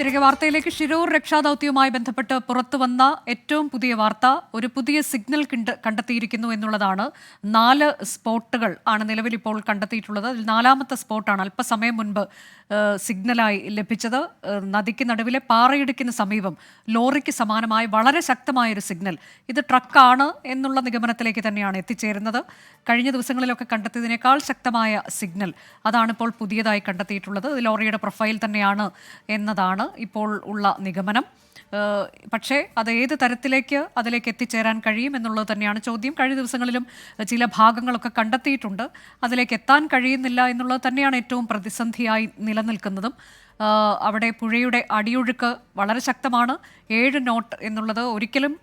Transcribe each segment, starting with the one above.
തിരികെ വാർത്തയിലേക്ക് ഷിരൂർ രക്ഷാദൌത്യവുമായി ബന്ധപ്പെട്ട് പുറത്തു വന്ന ഏറ്റവും പുതിയ വാർത്ത ഒരു പുതിയ സിഗ്നൽ കണ്ട്- കണ്ടെത്തിയിരിക്കുന്നു എന്നുള്ളതാണ്. നാല് സ്പോട്ടുകൾ ആണ് നിലവിൽ ഇപ്പോൾ കണ്ടെത്തിയിട്ടുള്ളത്. അതിൽ നാലാമത്തെ സ്പോട്ടാണ് അല്പസമയം മുൻപ് സിഗ്നലായി ലഭിച്ചത്. നദിക്ക് നടുവിലെ പാറയിടുക്കിന് സമീപം ലോറിക്ക് സമാനമായ വളരെ ശക്തമായ ഒരു സിഗ്നൽ. ഇത് ട്രക്കാണ് എന്നുള്ള നിഗമനത്തിലേക്ക് തന്നെയാണ് എത്തിച്ചേരുന്നത്. കഴിഞ്ഞ ദിവസങ്ങളിലൊക്കെ കണ്ടെത്തിയതിനേക്കാൾ ശക്തമായ സിഗ്നൽ അതാണിപ്പോൾ പുതിയതായി കണ്ടെത്തിയിട്ടുള്ളത്. ലോറിയുടെ പ്രൊഫൈൽ തന്നെയാണ് എന്നതാണ് ഇപ്പോൾ ഉള്ള നിഗമനം. പക്ഷേ അത് ഏത് തരത്തിലേക്ക് അതിലേക്ക് എത്തിച്ചേരാൻ കഴിയും എന്നുള്ളത് തന്നെയാണ് ചോദ്യം. കഴിഞ്ഞ ദിവസങ്ങളിലും ചില ഭാഗങ്ങളൊക്കെ കണ്ടെത്തിയിട്ടുണ്ട്. അതിലേക്ക് എത്താൻ കഴിയുന്നില്ല എന്നുള്ളത് തന്നെയാണ് ഏറ്റവും പ്രതിസന്ധിയായി നിലനിൽക്കുന്നതും. അവിടെ പുഴയുടെ അടിയൊഴുക്ക് വളരെ ശക്തമാണ്. ഏഴ് നോട്ട് എന്നുള്ളത് ഒരിക്കലും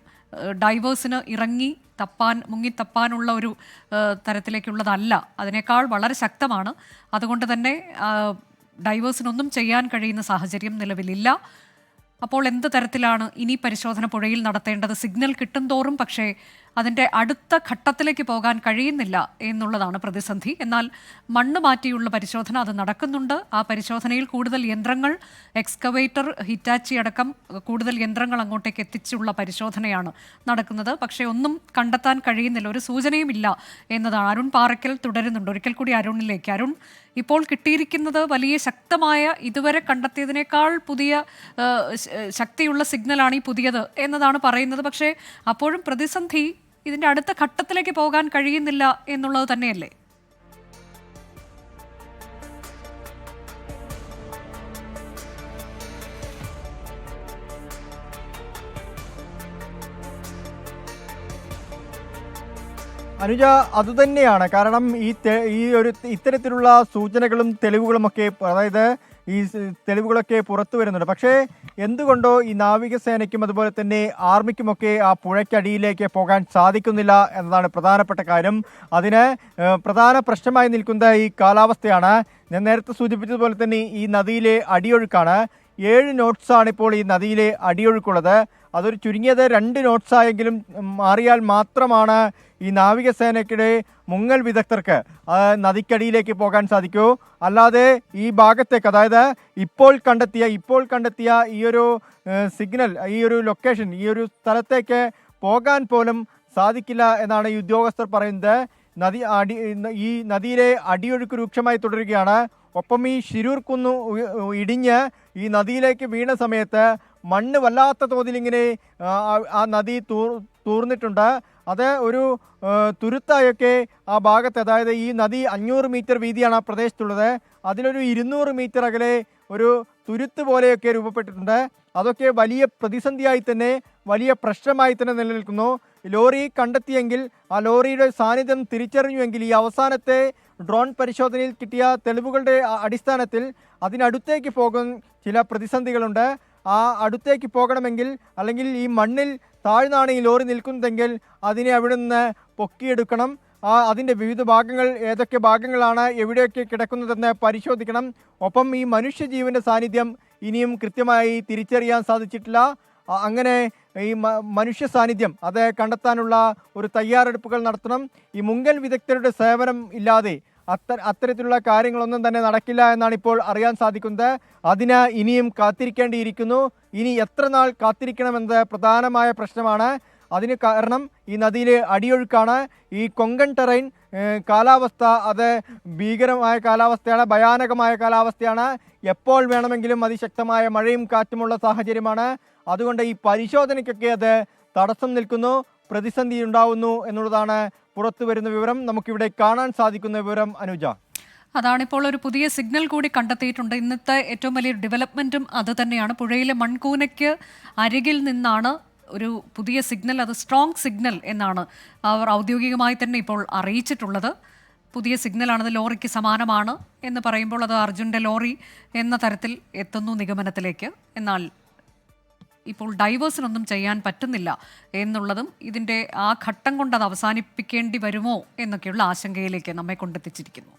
ഡൈവേഴ്സിന് ഇറങ്ങി തപ്പാൻ മുങ്ങി തപ്പാനുള്ള ഒരു തരത്തിലേക്കുള്ളതല്ല. അതിനേക്കാൾ വളരെ ശക്തമാണ്. അതുകൊണ്ട് തന്നെ ഡൈവേഴ്സിനൊന്നും ചെയ്യാൻ കഴിയുന്ന സാഹചര്യം നിലവിലില്ല. അപ്പോൾ എന്ത് തരത്തിലാണ് ഇനി പരിശോധന പുഴയിൽ നടത്തേണ്ടത്? സിഗ്നൽ കിട്ടും തോറും പക്ഷേ അതിന്റെ അടുത്ത ഘട്ടത്തിലേക്ക് പോകാൻ കഴിയുന്നില്ല എന്നുള്ളതാണ് പ്രതിസന്ധി. എന്നാൽ മണ്ണ് മാറ്റിയുള്ള പരിശോധന അത് നടക്കുന്നുണ്ട്. ആ പരിശോധനയിൽ കൂടുതൽ യന്ത്രങ്ങൾ എക്സ്കവേറ്റർ ഹിറ്റാച്ചി അടക്കം കൂടുതൽ യന്ത്രങ്ങൾ അങ്ങോട്ടേക്ക് എത്തിച്ചുള്ള പരിശോധനയാണ് നടക്കുന്നത്. പക്ഷേ ഒന്നും കണ്ടെത്താൻ കഴിയുന്നില്ല. ഒരു സൂചനയുമില്ല എന്നതാണ് അരുൺ പാറയ്ക്കൽ തുടരുന്നുണ്ട്. ഒരിക്കൽ കൂടി അരുണിലേക്ക്. അരുൺ ഇപ്പോൾ കിട്ടിയിരിക്കുന്നത് വലിയ ശക്തമായ ഇതുവരെ കണ്ടെത്തിയതിനേക്കാൾ പുതിയ ശക്തിയുള്ള സിഗ്നലാണ് ഈ പുതിയത് എന്നതാണ് പറയുന്നത്. പക്ഷേ അപ്പോഴും പ്രതിസന്ധി ഇതിന്റെ അടുത്ത ഘട്ടത്തിലേക്ക് പോകാൻ കഴിയുന്നില്ല എന്നുള്ളത് തന്നെയല്ലേ? അനുജ തന്നെയാണ്. കാരണം ഈ ഈ ഒരു ഇത്തരത്തിലുള്ള സൂചനകളും തെളിവുകളും ഒക്കെ അതായത് ഈ തെളിവുകളൊക്കെ പുറത്തു വരുന്നുണ്ട്. പക്ഷേ എന്തുകൊണ്ടോ ഈ നാവികസേനയ്ക്കും അതുപോലെ തന്നെ ആർമിക്കുമൊക്കെ ആ പുഴയ്ക്കടിയിലേക്ക് പോകാൻ സാധിക്കുന്നില്ല എന്നതാണ് പ്രധാനപ്പെട്ട കാര്യം. അതിന് പ്രധാന പ്രശ്നമായി നിൽക്കുന്ന ഈ കാലാവസ്ഥയാണ്. ഞാൻ നേരത്തെ സൂചിപ്പിച്ചതുപോലെ തന്നെ ഈ നദിയിലെ അടിയൊഴുക്കാണ്. ഏഴ് നോട്ട്സാണ് ഇപ്പോൾ ഈ നദിയിലെ അടിയൊഴുക്കുള്ളത്. അതൊരു ചുരുങ്ങിയത് രണ്ട് നോട്ട്സ് ആയെങ്കിലും മാറിയാൽ മാത്രമാണ് ഈ നാവികസേനയ്ക്കിടെ മുങ്ങൽ വിദഗ്ധർക്ക് നദിക്കടിയിലേക്ക് പോകാൻ സാധിക്കൂ. അല്ലാതെ ഈ ഭാഗത്തേക്ക് അതായത് ഇപ്പോൾ കണ്ടെത്തിയ ഇപ്പോൾ കണ്ടെത്തിയ ഈ ഒരു സിഗ്നൽ ഈ ഒരു ലൊക്കേഷൻ ഈ ഒരു സ്ഥലത്തേക്ക് പോകാൻ പോലും സാധിക്കില്ല എന്നാണ് ഈ ഉദ്യോഗസ്ഥർ പറയുന്നത്. നദി അടി ഈ നദിയിലെ അടിയൊഴുക്ക് രൂക്ഷമായി തുടരുകയാണ്. ഒപ്പം ഈ ശിരൂർ കുന്നു ഇടിഞ്ഞ് ഈ നദിയിലേക്ക് വീണ സമയത്ത് മണ്ണ് വല്ലാത്ത തോതിൽ ഇങ്ങനെ ആ, നദി തൂർ തൂർന്നിട്ടുണ്ട്. അത് ഒരു തുരുത്തായൊക്കെ ആ ഭാഗത്ത് അതായത് ഈ നദി അഞ്ഞൂറ് മീറ്റർ വീതിയാണ് ആ പ്രദേശത്തുള്ളത്. അതിലൊരു ഇരുന്നൂറ് മീറ്റർ അകലെ ഒരു തുരുത്ത് പോലെയൊക്കെ രൂപപ്പെട്ടിട്ടുണ്ട്. അതൊക്കെ വലിയ പ്രതിസന്ധിയായി തന്നെ വലിയ പ്രശ്നമായി തന്നെ നിലനിൽക്കുന്നു. ലോറി കണ്ടെത്തിയെങ്കിൽ ആ ലോറിയുടെ സാന്നിധ്യം തിരിച്ചറിഞ്ഞുവെങ്കിൽ ഈ അവസാനത്തെ ഡ്രോൺ പരിശോധനയിൽ കിട്ടിയ തെളിവുകളുടെ അടിസ്ഥാനത്തിൽ അതിനടുത്തേക്ക് പോകും ചില പ്രതിസന്ധികളുണ്ട്. ആ അടുത്തേക്ക് പോകണമെങ്കിൽ അല്ലെങ്കിൽ ഈ മണ്ണിൽ താഴ്ന്നാണ് ഈ ലോറി നിൽക്കുന്നതെങ്കിൽ അതിനെ അവിടെ നിന്ന് പൊക്കിയെടുക്കണം. ആ അതിന്റെ വിവിധ ഭാഗങ്ങൾ ഏതൊക്കെ ഭാഗങ്ങളാണ് എവിടെയൊക്കെ കിടക്കുന്നതെന്ന് പരിശോധിക്കണം. ഒപ്പം ഈ മനുഷ്യജീവന്റെ സാന്നിധ്യം ഇനിയും കൃത്യമായി തിരിച്ചറിയാൻ സാധിച്ചിട്ടില്ല. അങ്ങനെ ഈ മനുഷ്യ സാന്നിധ്യം അത് കണ്ടെത്താനുള്ള ഒരു തയ്യാറെടുപ്പുകൾ നടത്തണം. ഈ മുങ്കൽ വിദഗ്ധരുടെ സേവനം ഇല്ലാതെ അത്ത അത്തരത്തിലുള്ള കാര്യങ്ങളൊന്നും തന്നെ നടക്കില്ല എന്നാണ് ഇപ്പോൾ അറിയാൻ സാധിക്കുന്നത്. അതിന് ഇനിയും കാത്തിരിക്കേണ്ടിയിരിക്കുന്നു. ഇനി എത്ര നാൾ കാത്തിരിക്കണമെന്നത് പ്രധാനമായ പ്രശ്നമാണ്. അതിന് കാരണം ഈ നദിയിലെ അടിയൊഴുക്കാണ്. ഈ കൊങ്കൺ ടെറൈൻ കാലാവസ്ഥ അത് ഭീകരമായ കാലാവസ്ഥയാണ് ഭയാനകമായ കാലാവസ്ഥയാണ്. എപ്പോൾ വേണമെങ്കിലും അതിശക്തമായ മഴയും കാറ്റുമുള്ള സാഹചര്യമാണ്. അതുകൊണ്ട് ഈ പരിശോധനയ്ക്കൊക്കെ അത് തടസ്സം നിൽക്കുന്നു പ്രതിസന്ധി ഉണ്ടാവുന്നു എന്നുള്ളതാണ് പുറത്തു വരുന്ന വിവരം നമുക്കിവിടെ കാണാൻ സാധിക്കുന്ന വിവരം അനുജ. അതാണിപ്പോൾ ഒരു പുതിയ സിഗ്നൽ കൂടി കണ്ടെത്തിയിട്ടുണ്ട്. ഇന്നത്തെ ഏറ്റവും വലിയ ഡെവലപ്മെന്റും അത് തന്നെയാണ്. പുഴയിലെ മൺകൂനയ്ക്ക് അരികിൽ നിന്നാണ് ഒരു പുതിയ സിഗ്നൽ അത് സ്ട്രോങ് സിഗ്നൽ എന്നാണ് അവർ ഔദ്യോഗികമായി തന്നെ ഇപ്പോൾ അറിയിച്ചിട്ടുള്ളത്. പുതിയ സിഗ്നലാണത് ലോറിക്ക് സമാനമാണ് എന്ന് പറയുമ്പോൾ അത് അർജുന്റെ ലോറി എന്ന തരത്തിൽ എത്തുന്നു നിഗമനത്തിലേക്ക്. എന്നാൽ ഇപ്പോൾ ഡൈവേഴ്സിനൊന്നും ചെയ്യാൻ പറ്റുന്നില്ല എന്നുള്ളതും ഇതിന്റെ ആ ഘട്ടം കൊണ്ട് അത് അവസാനിപ്പിക്കേണ്ടി വരുമോ എന്നൊക്കെയുള്ള ആശങ്കയിലേക്ക് നമ്മെ കൊണ്ടെത്തിച്ചിരിക്കുന്നു.